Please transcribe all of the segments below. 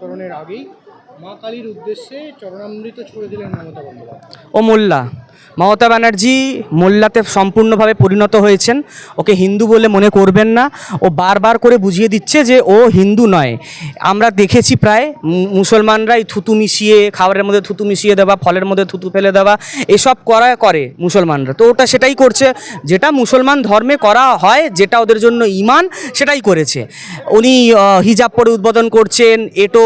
অবতরণের আগেই মা কালীর উদ্দেশ্যে চরণামৃত ছুড়ে দিলেন মমতা বন্দ্যোপাধ্যায়। ও মোল্লা। মমতা ব্যানার্জি মোল্লাতে সম্পূর্ণভাবে পরিণত হয়েছেন। ওকে হিন্দু বলে মনে করবেন না। ও বারবার করে বুঝিয়ে দিচ্ছে যে ও হিন্দু নয়। আমরা দেখেছি প্রায় মুসলমানরাই থুতু মিশিয়ে, খাবারের মধ্যে থুতু মিশিয়ে দেওয়া, ফলের মধ্যে থুতু ফেলে দেওয়া, এসব করা, করে মুসলমানরা। তো ওটা সেটাই করছে। যেটা মুসলমান ধর্মে করা হয়, যেটা ওদের জন্য ইমান সেটাই করেছে। উনি হিজাব পরে উদ্বোধন করছেন, এটো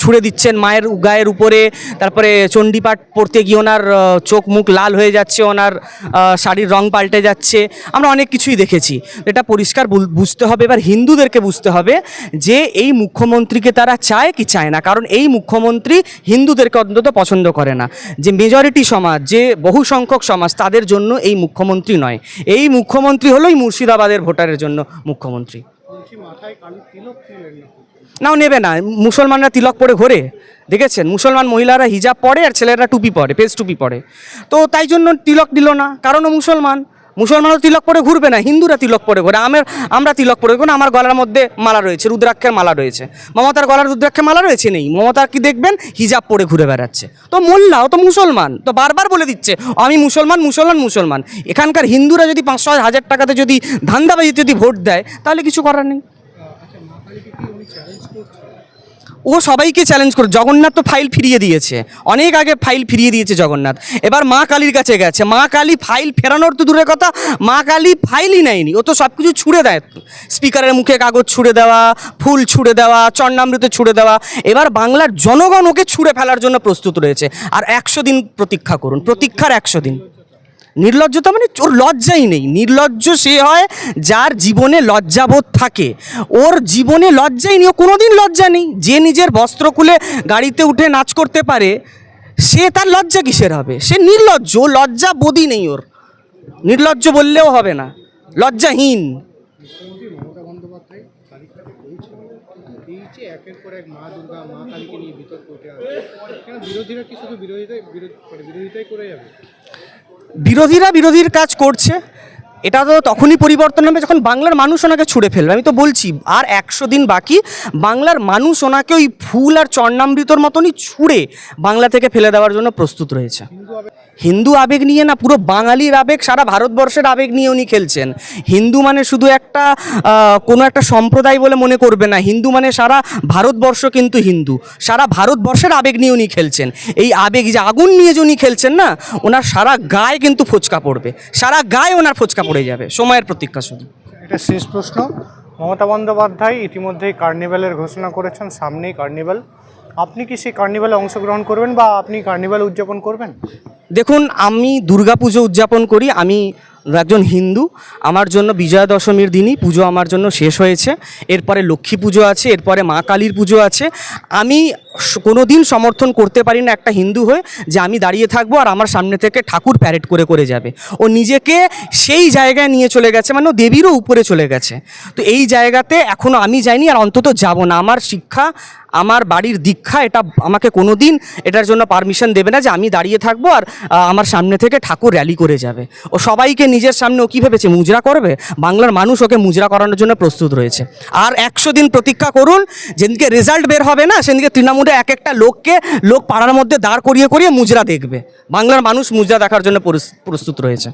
ছুঁড়ে দিচ্ছেন মায়ের গায়ের উপরে, তারপরে চণ্ডীপাঠ পড়তে গিয়ে ওনার চোখ মুখ লাল হয়ে যাচ্ছে, ওনার শাড়ির রং পাল্টে যাচ্ছে। আমরা অনেক কিছুই দেখেছি। এটা পরিষ্কার বুঝতে হবে। এবার হিন্দুদেরকে বুঝতে হবে যে এই মুখ্যমন্ত্রীকে তারা চায় কি চায় না। কারণ এই মুখ্যমন্ত্রী হিন্দুদেরকে অন্তত পছন্দ করে না। যে মেজরিটি সমাজ, যে বহু সংখ্যক সমাজ, তাদের জন্য এই মুখ্যমন্ত্রী নয়। এই মুখ্যমন্ত্রী হলোই মুর্শিদাবাদের ভোটারের জন্য মুখ্যমন্ত্রী। নাও নেবে না, মুসলমানরা তিলক পরে ঘোরে, দেখেছেন? মুসলমান মহিলারা হিজাব পরে আর ছেলেরা টুপি পরে পেস টুপি পরে। তো তাই জন্য তিলক দিল না কারণও মুসলমান। মুসলমানও তিলক পরে ঘুরবে না, হিন্দুরা তিলক পরে ঘুরে আমার, আমরা তিলক পরে ঘুরি আমার গলার মধ্যে মালা রয়েছে, রুদ্রাক্ষের মালা রয়েছে। মমতার গলার রুদ্রাক্ষের মালা রয়েছে নেই মমতা কি দেখবেন? হিজাব পরে ঘুরে বেড়াচ্ছে। তো মোল্লা ও তো মুসলমান, তো বারবার বলে দিচ্ছে, আমি মুসলমান মুসলমান মুসলমান। এখানকার হিন্দুরা যদি পাঁচশো হাজার টাকাতে যদি ধান্দাবাজিতে যদি ভোট দেয়, তাহলে কিছু করার নেই। ও সবাইকে চ্যালেঞ্জ করে, জগন্নাথ তো ফাইল ফিরিয়ে দিয়েছে। অনেক আগে ফাইল ফিরিয়ে দিয়েছে জগন্নাথ। এবার মা কালীর কাছে গেছে। মা কালী ফাইল ফেরানোর তো দূরের কথা, মা কালী ফাইলই নেয়নি। ও তো সব কিছু ছুঁড়ে দেয়। স্পিকারের মুখে কাগজ ছুঁড়ে দেওয়া, ফুল ছুঁড়ে দেওয়া চন্নামৃত ছুঁড়ে দেওয়া। এবার বাংলার জনগণ ওকে ছুঁড়ে ফেলার জন্য প্রস্তুত রয়েছে। আর একশো দিন প্রতীক্ষা করুন। প্রতীক্ষার একশো দিন। নির্লজ্জতা মানে ওর লজ্জাই নেই। নির্লজ্জ সে হয় যার জীবনে লজ্জাবোধ থাকে। ওর জীবনে লজ্জাই নেই, ও কোনো দিন লজ্জা নেই। যে নিজের বস্ত্র খুলে গাড়িতে উঠে নাচ করতে পারে, সে তার লজ্জা কিসের হবে? সে নির্লজ্জ, ও লজ্জা বোধই নেই ওর। নির্লজ্জ বললেও হবে না। লজ্জাহীন। বিরোধিতাই করে যাবে বিরোধীরা বিরোধীর কাজ করছে, এটা তো তখনই পরিবর্তন হবে যখন বাংলার মানুষ ওনাকে ছুড়ে ফেলবে। আমি তো বলছি, আর একশো দিন বাকি, বাংলার মানুষ ওনাকে ওই ফুল আর চন্নামৃতর মতনই ছুঁড়ে বাংলা থেকে ফেলে দেওয়ার জন্য প্রস্তুত রয়েছে। হিন্দু আবেগ নিয়ে না পুরো বাঙালির আবেগ, সারা ভারতবর্ষের আবেগ নিয়ে উনি খেলছেন। হিন্দু মানে শুধু একটা কোনো একটা সম্প্রদায় বলে মনে করবে না। হিন্দু মানে সারা ভারতবর্ষ কিন্তু হিন্দু। সারা ভারতবর্ষের আবেগ নিয়ে উনি খেলছেন। এই আবেগ যে আগুন নিয়ে যে উনি খেলছেন না, ওনার সারা গায়ে কিন্তু ফোচকা পড়বে। সারা গায়ে ওনার ফোচকা পড়ে যাবে, সময়ের প্রতীক্ষা শুধু। এটা শেষ প্রশ্ন। মমতা বন্দ্যোপাধ্যায় ইতিমধ্যেই কার্নিভ্যালের ঘোষণা করেছেন, সামনেই কার্নিভ্যাল। আপনি কি সেই কার্নিভালে অংশগ্রহণ করবেন বা আপনি কার্নিভাল উদযাপন করবেন? দেখুন, আমি দুর্গাপুজো উদযাপন করি। আমি একজন হিন্দু। আমার জন্য বিজয়া দশমীর দিনই পুজো আমার জন্য শেষ হয়েছে। এরপরে লক্ষ্মী পুজো আছে, এরপরে মা কালীর পুজো আছে। আমি কোনো দিন সমর্থন করতে পারি না একটা হিন্দু হয়ে যে আমি দাঁড়িয়ে থাকব আর আমার সামনে থেকে ঠাকুর প্যারেড করে করে যাবে। ও নিজেকে সেই জায়গায় নিয়ে চলে গেছে মানে ও দেবীরও উপরে চলে গেছে। তো এই জায়গাতে এখনও আমি যাইনি আর অন্তত যাব না। আমার শিক্ষা, আমার বাড়ির দীক্ষা, এটা আমাকে কোনো দিন এটার জন্য পারমিশন দেবে না যে আমি দাঁড়িয়ে থাকব আর আমার সামনে থেকে ঠাকুর র্যালি করে যাবে। ও সবাইকে নিজের সামনে ও কী ভেবেছে? মুজরা করবে? বাংলার মানুষ ওকে মুজরা করানোর জন্য প্রস্তুত রয়েছে। আর একশো দিন প্রতীক্ষা করুন, যেদিনকে রেজাল্ট বের হবে না, সেদিনকে তৃণমূলে এক একটা লোককে লোক পাড়ার মধ্যে দাঁড় করিয়ে করিয়ে মুজরা দেখবে। বাংলার মানুষ মুজরা দেখার জন্য প্রস্তুত রয়েছে।